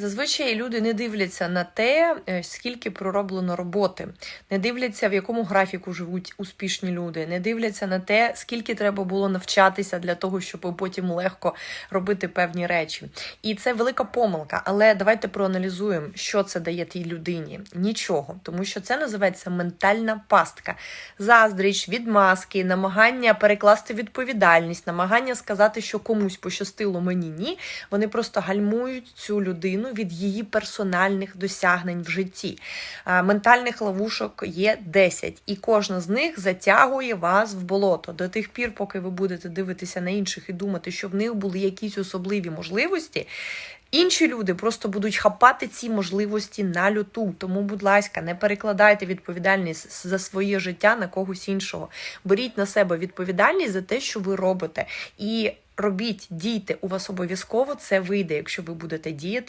Зазвичай люди не дивляться на те, е, скільки пророблено роботи, не дивляться, в якому графіку живуть успішні люди, не дивляться на те, скільки треба було навчатися для того, щоб потім легко робити певні речі. І це велика помилка. Але давайте проаналізуємо, що це дає тій людині. Нічого, тому що це називається ментальна пастка, заздріч, відмазки, намагання перекласти відповідальність, намагання сказати, що комусь пощастило, мені ні. Вони просто гальмують цю людину від її персональних досягнень в житті. Ментальних ловушок є 10, і кожна з них затягує вас в болото до тих пір, поки ви будете дивитися на інших і думати, що в них були якісь особливі можливості. Інші люди просто будуть хапати ці можливості на люту. Тому, будь ласка, не перекладайте відповідальність за своє життя на когось іншого. Беріть на себе відповідальність за те, що ви робите, і робіть, дійте. У вас обов'язково це вийде, якщо ви будете діяти.